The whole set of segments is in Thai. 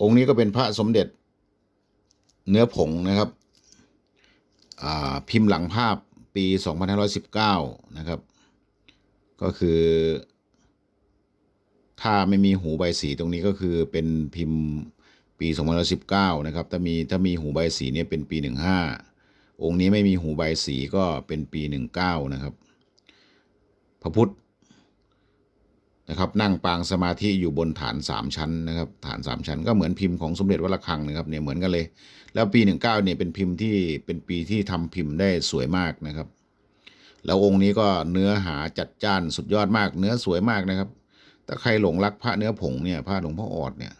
องค์นี้ก็เป็นพระสมเด็จ เนื้อผงนะครับ พิมพ์หลังภาพปี 2519 นะครับ ก็คือ ถ้าไม่มีหูใบสีตรงนี้ก็คือเป็นพิมพ์ปี2019 นะครับ ถ้ามีถ้ามีหูใบสีเนี่ยเป็นปี 15 องค์นี้ไม่มีหูใบสีก็เป็นปี 19 นะครับ พระพุทธ นะครับนั่งปางสมาธิอยู่บนฐานสามชั้นนะครับฐานสามชั้นก็เหมือนพิมพ์ของสมเด็จวัดระฆังนะครับเนี่ยเหมือนกันเลย แล้วปี 19เนี่ยเป็นพิมพ์ที่เป็นปีที่ทำพิมพ์ได้สวยมากนะครับ แล้วองค์นี้ก็เนื้อหาจัดจ้านสุดยอดมาก เนื้อสวยมากนะครับ ถ้าใครหลงรักพระเนื้อผงเนี่ยพระหลวงพ่อออดเนี่ย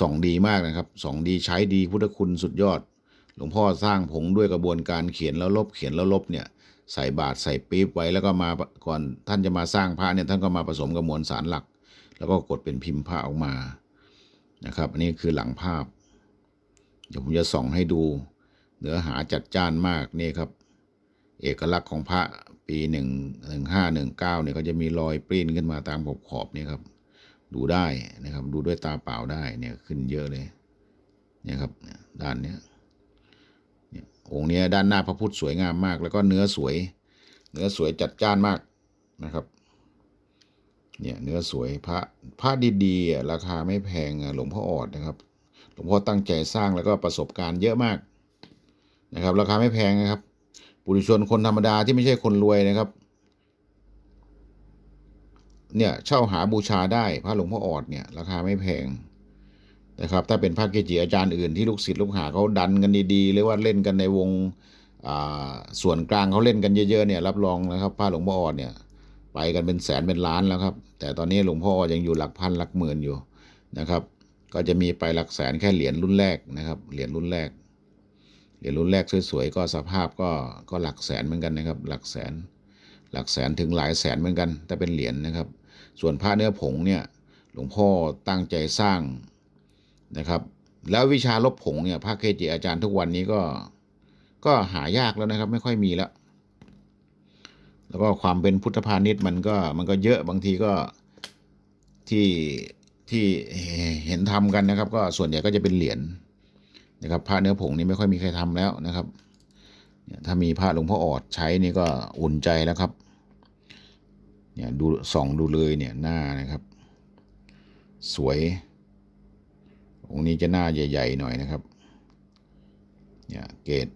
ส่องดีมากนะครับส่องดีใช้ดีพุทธคุณสุดยอด หลวงพ่อสร้างผงด้วยกระบวนการเขียนแล้วลบเขียนแล้วลบเนี่ย ใส่บาทใส่ปี๊บไว้แล้วก็มาก่อนท่านจะมาสร้างพระเนี่ยท่านก็มาผสมกับมวลสารหลัก แล้วก็กดเป็นพิมพ์พระออกมานะครับ อันนี้คือหลังภาพ เดี๋ยวผมจะส่องให้ดูเนื้อหาจัดจ้านมากนี่ครับ เอกลักษณ์ของพระปีหนึ่งหนึ่งห้าหนึ่งเก้าเนี่ยก็จะมีรอยปริ้นขึ้นมาตามขอบขอบนี่ครับ ดูได้นะครับ ดูด้วยตาเปล่าได้เนี่ยขึ้นเยอะเลยเนี่ยครับด้านเนี้ย องค์นี้ด้านหน้าพระพุทธสวยงามมาก แล้วก็เนื้อสวย เนื้อสวยจัดจ้านมากนะครับ เนี่ยเนื้อสวยพระพระดีๆอะราคาไม่แพงหลวงพ่อออดนะครับ หลวงพ่อตั้งใจสร้างแล้วก็ประสบการณ์เยอะมากนะครับ ราคาไม่แพงนะครับ ปุถุชนคนธรรมดาที่ไม่ใช่คนรวยนะครับ เนี่ยเช่าหาบูชาได้พระหลวงพ่อออดเนี่ย ราคาไม่แพง นะครับถ้าเป็นพระเกจิอาจารย์อื่นที่ลูกศิษย์ลูกหาเขาดันกันดีๆหรือว่าเล่นกันในวงส่วนกลางเขาเล่นกันเยอะๆเนี่ยรับรองนะครับพระหลวงพ่อออดเนี่ยไปกันเป็นแสนเป็นล้านแล้วครับ แต่ตอนนี้หลวงพ่อยังอยู่หลักพันหลักหมื่นอยู่นะครับ ก็จะมีไปหลักแสนแค่เหรียญรุ่นแรกนะครับเหรียญรุ่นแรกเหรียญรุ่นแรกสวยๆก็สภาพก็ก็หลักแสนเหมือนกันนะครับ หลักแสน หลักแสนถึงหลายแสนเหมือนกันถ้าเป็นเหรียญนะครับ ส่วนพระเนื้อผงเนี่ยหลวงพ่อตั้งใจสร้าง นะครับ แล้ววิชาลบผงเนี่ยพระเกจิอาจารย์ทุกวันนี้ก็ก็หายากแล้วนะครับ ไม่ค่อยมีแล้ว แล้วก็ความเป็นพุทธพาณิชย์มันก็มันก็เยอะบางทีก็ที่ที่เห็นทำกันนะครับ ก็ส่วนใหญ่ก็จะเป็นเหรียญนะครับพระเนื้อผงนี่ไม่ค่อยมีใครทำแล้วนะครับ ถ้ามีพระหลวงพ่อออดใช้นี่ก็อุ่นใจแล้วครับ เนี่ยดูส่องดูเลยเนี่ยหน้านะครับ สวย องค์นี้จะหน้าใหญ่ ๆ หน่อยนะครับ เนี่ยเกรด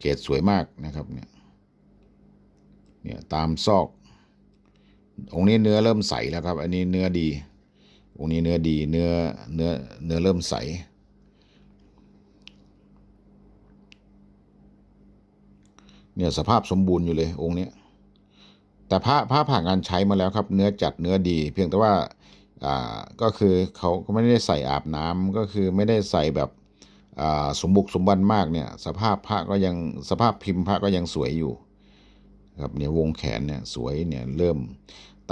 เกรดสวยมากนะครับเนี่ย เนี่ยตามซอก องค์นี้เนื้อเริ่มใสแล้วครับ อันนี้เนื้อดี องค์นี้เนื้อดีเนื้อเนื้อเนื้อเริ่มใสเนี่ยสภาพสมบูรณ์อยู่เลยองค์นี้แต่ผ้าผ้าผ่านการใช้มาแล้วครับ เนื้อจัดเนื้อดี เพียงแต่ว่า อ่าก็คือเขาก็ไม่ได้ใส่อาบน้ำก็คือไม่ได้ใส่แบบอ่าสมบุกสมบันมากเนี่ยสภาพพระก็ยังสภาพพิมพ์พระก็ยังสวยอยู่ครับเนี่ยวงแขนเนี่ยสวยเนี่ยเริ่ม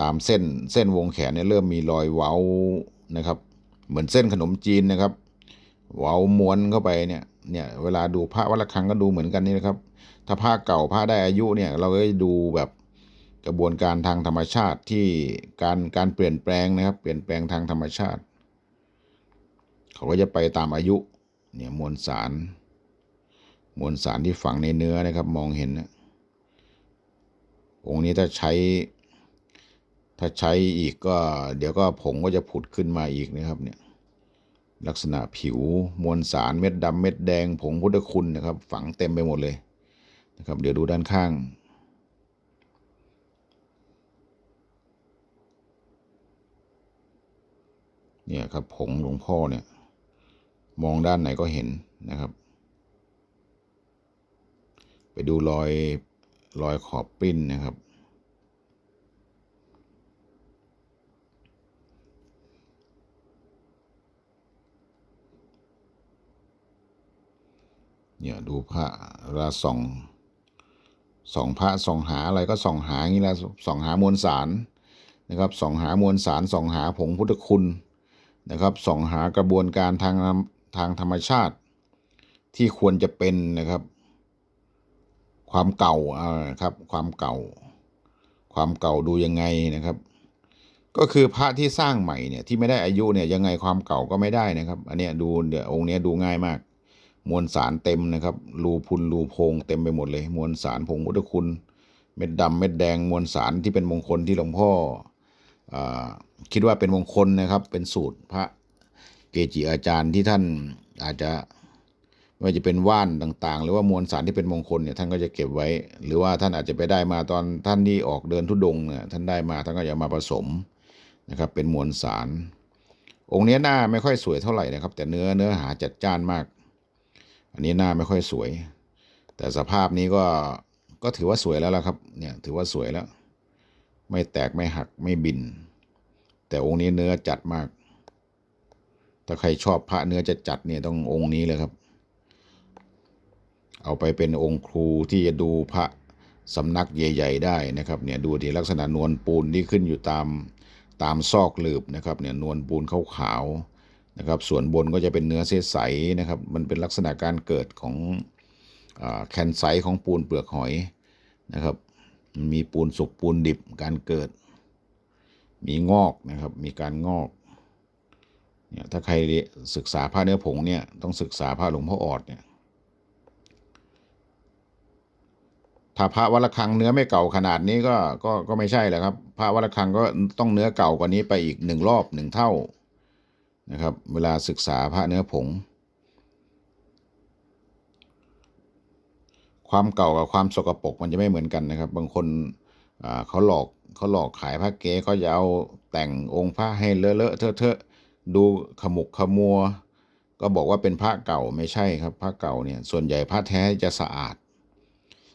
ตามเส้นเส้นวงแขนเนี่ยเริ่มมีรอยเว้านะครับ เหมือนเส้นขนมจีนนะครับ เว้าม้วนเข้าไปเนี่ยเนี่ยเวลาดูพระวัดระฆังก็ดูเหมือนกันนี่นะครับ ถ้าพระเก่าพระได้อายุเนี่ยเราก็จะดูแบบ กระบวนการทางธรรมชาติที่การการเปลี่ยนแปลงนะครับ เปลี่ยนแปลงทางธรรมชาติ เขาก็จะไปตามอายุเนี่ยมวลสาร มวลสารที่ฝังในเนื้อนะครับ มองเห็นนะองค์นี้ถ้าใช้ ถ้าใช้อีกก็ เดี๋ยวก็ผงก็จะผุดขึ้นมาอีกนะครับเนี่ยลักษณะผิวมวลสารเม็ดดำเม็ดแดงผงพุทธคุณนะครับ ฝังเต็มไปหมดเลยนะครับ เดี๋ยวดูด้านข้าง เนี่ยครับผงหลวงพ่อเนี่ย มองด้านไหนก็เห็นนะครับ ไปดูรอยรอยขอบปริ้นนะครับ เนี่ยดูพระเวลาส่องส่องพระส่องหาอะไรก็ส่องหาอย่างนี้แหละส่องหามวลสารนะครับส่องหามวลสารส่องหาผงพุทธคุณ นะครับส่องหากระบวนการทางทางธรรมชาติ ที่ควรจะเป็นนะครับ ความเก่าอ่าครับ ความเก่า ความเก่าดูยังไงนะครับ ก็คือพระที่สร้างใหม่เนี่ยที่ไม่ได้อายุเนี่ยยังไงความเก่าก็ไม่ได้นะครับ อันเนี้ยดูเดี๋ยวองค์เนี้ยดูง่ายมาก มวลสารเต็มนะครับรูพุนรูโพงเต็มไปหมดเลย มวลสารผงพุทธคุณ เม็ดดำเม็ดแดงมวลสารที่เป็นมงคลที่หลวงพ่อ คิดว่าเป็นมงคลนะครับ เป็นสูตรพระเกจิอาจารย์ที่ท่านอาจจะไม่ว่าจะเป็นว่านต่าง ๆ หรือว่ามวลสารที่เป็นมงคลเนี่ยท่านก็จะเก็บไว้ หรือว่าท่านอาจจะไปได้มาตอนท่านที่ออกเดินทุดงเนี่ยท่านได้มาท่านก็จะมาผสมนะครับ เป็นมวลสาร องค์นี้หน้าไม่ค่อยสวยเท่าไหร่นะครับ แต่เนื้อเนื้อหาจัดจ้านมาก อันนี้หน้าไม่ค่อยสวย แต่สภาพนี้ก็ก็ถือว่าสวยแล้วล่ะครับ เนี่ยถือว่าสวยแล้ว ไม่แตกไม่หักไม่บิน แต่องค์นี้เนื้อจัดมาก ถ้าใครชอบพระเนื้อจะจัดเนี่ยต้ององค์นี้เลยครับ เอาไปเป็นองค์ครูที่จะดูพระสำนักใหญ่ ๆ ได้นะครับเนี่ยดูที่ลักษณะนวลปูนที่ขึ้นอยู่ตามตามซอกหลืบนะครับเนี่ยนวลปูนขาวๆนะครับ ส่วนบนก็จะเป็นเนื้อใสๆนะครับ มันเป็นลักษณะการเกิดของอแคนไซของปูนเปลือกหอยนะครับ มันมีปูนสุกปูนดิบการเกิด มีงอกนะครับ มีการงอกเนี่ยถ้าใครศึกษาผ้าเนื้อผงเนี่ยต้องศึกษาผ้าหลวงพ่อออดเนี่ยถ้าพระวัดระฆังเนื้อไม่เก่าขนาดนี้ก็ก็ก็ไม่ใช่แหละครับพระวัดระฆังก็ต้องเนื้อเก่ากว่านี้ไปอีกหนึ่งรอบหนึ่งเท่านะครับ เวลาศึกษาพระเนื้อผง ความเก่ากับความสกปรกมันจะไม่เหมือนกันนะครับ บางคนเขาหลอกเขาหลอกขายพระเก๊เขาจะเอาแต่งองค์พระให้เลอะเลอะเทอะเทอะดูขมุกขมัว ก็บอกว่าเป็นพระเก่าไม่ใช่ครับพระเก่าเนี่ยส่วนใหญ่พระแท้จะสะอาด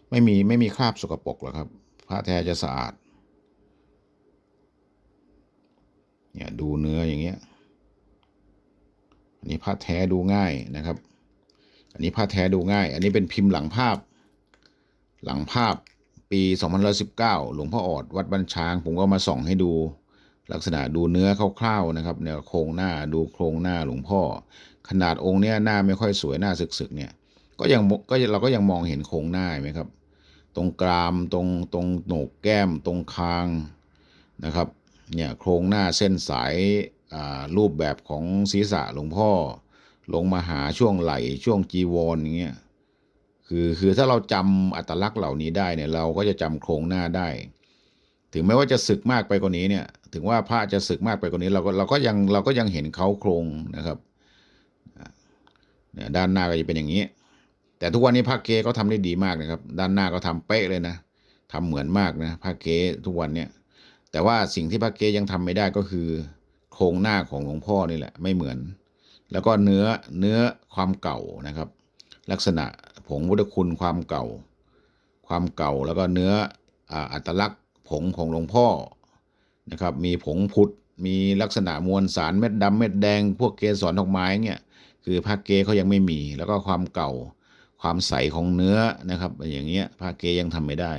ไม่มีไม่มีคราบสกปรกหรอกครับพระแท้จะสะอาดเนี่ยดูเนื้ออย่างเงี้ยอันนี้พระแท้ดูง่ายนะครับ อันนี้พระแท้ดูง่าย อันนี้เป็นพิมพ์หลังภาพ หลังภาพปี2019 หลวงพ่อออดวัดบ้านช้าง ผมก็มาส่องให้ดูลักษณะดูเนื้อคร่าวๆนะครับเนี่ยโครงหน้าดูโครงหน้าหลวงพ่อ ขนาดองค์เนี้ยหน้าไม่ค่อยสวยหน้าสึกๆเนี่ยก็ยังก็เราก็ยังมองเห็นโครงหน้าไหมครับ ตรงกรามตรงตรงโหนกแก้มตรงคางนะครับเนี่ยโครงหน้าเส้นสายรูปแบบของศีรษะหลวงพ่อ ลงมาหาช่วงไหล่ช่วงจีวรอย่างเงี้ย คือคือถ้าเราจำอัตลักษณ์เหล่านี้ได้เนี่ยเราก็จะจำโครงหน้าได้ ถึงแม้ว่าจะสึกมากไปกว่านี้เนี่ย ถึงว่าพระจะสึกมากไปกว่านี้เราก็เราก็ยังเราก็ยังเห็นเขาโครงนะครับเนี่ยด้านหน้าก็จะเป็นอย่างนี้ แต่ทุกวันนี้พระเกเขาทำได้ดีมากนะครับ ด้านหน้าก็ทำเป๊ะเลยนะทำเหมือนมากนะพระเกทุกวันเนี่ยแต่ว่าสิ่งที่พระเกยังทำไม่ได้ก็คือ โครงหน้าของหลวงพ่อนี่แหละไม่เหมือน แล้วก็เนื้อเนื้อความเก่านะครับ ลักษณะ ผงพุทธคุณความเก่า ความเก่าแล้วก็เนื้ออัตลักษณ์ผงของหลวงพ่อนะครับมีผงพุทธมีลักษณะมวลสารเม็ดดำเม็ดแดง พวกเกสรดอกไม้เนี่ยคือพระเกเขายังไม่มี แล้วก็ความเก่าความใสของเนื้อนะครับ อย่างเงี้ยพระเกยังทำไม่ได้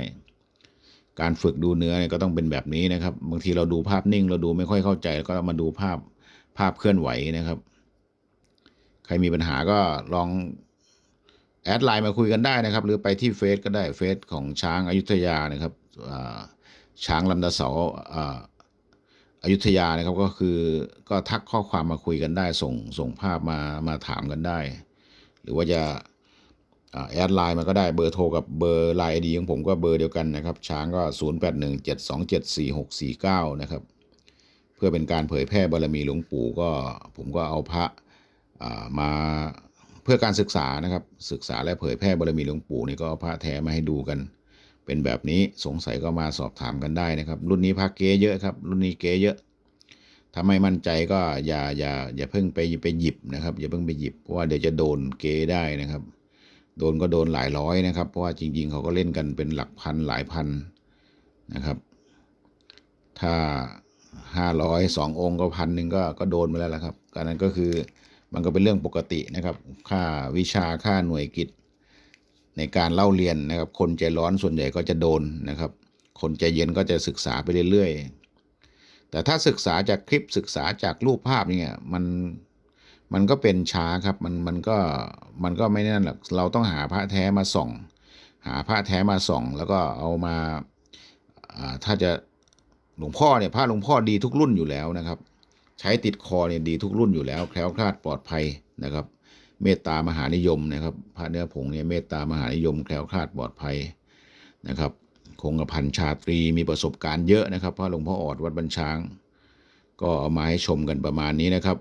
การฝึกดูเนื้อเนี่ยก็ต้องเป็นแบบนี้นะครับ บางทีเราดูภาพนิ่ง เราดูไม่ค่อยเข้าใจแล้วก็มาดูภาพภาพเคลื่อนไหวนะครับ ใครมีปัญหาก็ลอง แอดไลน์มาคุยกันได้นะครับ หรือไปที่เฟซก็ได้เฟซของช้างอายุทยานะครับช้างลันดาเสาอาอายุทยานะครับก็คือก็ทักข้อความมาคุยกันได้ ส่งส่งภาพมามาถามกันได้ หรือว่าจะแอดไลน์มาก็ได้เบอร์โทรกับเบอร์ไลน์ดีของผมก็เบอร์เดียวกันนะครับ ช้างก็ 0 8 1 7 2 7 4 6 4 9 นะครับ เพื่อเป็นการเผยแพร่บารมีหลวงปู่ก็ผมก็เอาพระมา เพื่อการศึกษานะครับ ศึกษาและเผยแพร่บารมีหลวงปู่นี่ก็เอาพระแท้มาให้ดูกัน เป็นแบบนี้สงสัยก็มาสอบถามกันได้นะครับ รุ่นนี้พระเก๊เยอะครับ รุ่นนี้เก๊เยอะถ้าไม่มั่นใจก็อย่าอย่าอย่าเพิ่งไปไปหยิบนะครับ อย่าเพิ่งไปหยิบเพราะว่าเดี๋ยวจะโดนเก๊ได้นะครับ โดนก็โดนหลายร้อยนะครับ เพราะว่าจริง ๆ เขาก็เล่นกันเป็นหลักพันหลายพันนะครับ ถ้าห้าร้อยสององค์ก็พันหนึ่งก็ก็โดนไปแล้วละครับการนั้นก็คือ มันก็เป็นเรื่องปกตินะครับ ค่าวิชาค่าหน่วยกิจ ในการเล่าเรียนนะครับ คนใจร้อนส่วนใหญ่ก็จะโดนนะครับ คนใจเย็นก็จะศึกษาไปเรื่อยๆ แต่ถ้าศึกษาจากคลิปศึกษาจากรูปภาพเนี่ยมันมันก็เป็นช้าครับมันมันก็มันก็ไม่นั่นหรอกเราต้องหาพระแท้มาส่อง หาพระแท้มาส่อง แล้วก็เอามาอ่าถ้าจะหลวงพ่อเนี่ยพระหลวงพ่อดีทุกรุ่นอยู่แล้วนะครับ ใช้ติดคอเนี่ยดีทุกรุ่นอยู่แล้ว แคล้วคลาดปลอดภัยนะครับ เมตตามหานิยมนะครับพระเนื้อผงเนี่ยเมตตามหานิยม แคล้วคลาดปลอดภัยนะครับคงกระพันชาตรีมีประสบการณ์เยอะนะครับพระหลวงพ่อออดวัดบัญชาง ก็เอามาให้ชมกันประมาณนี้นะครับ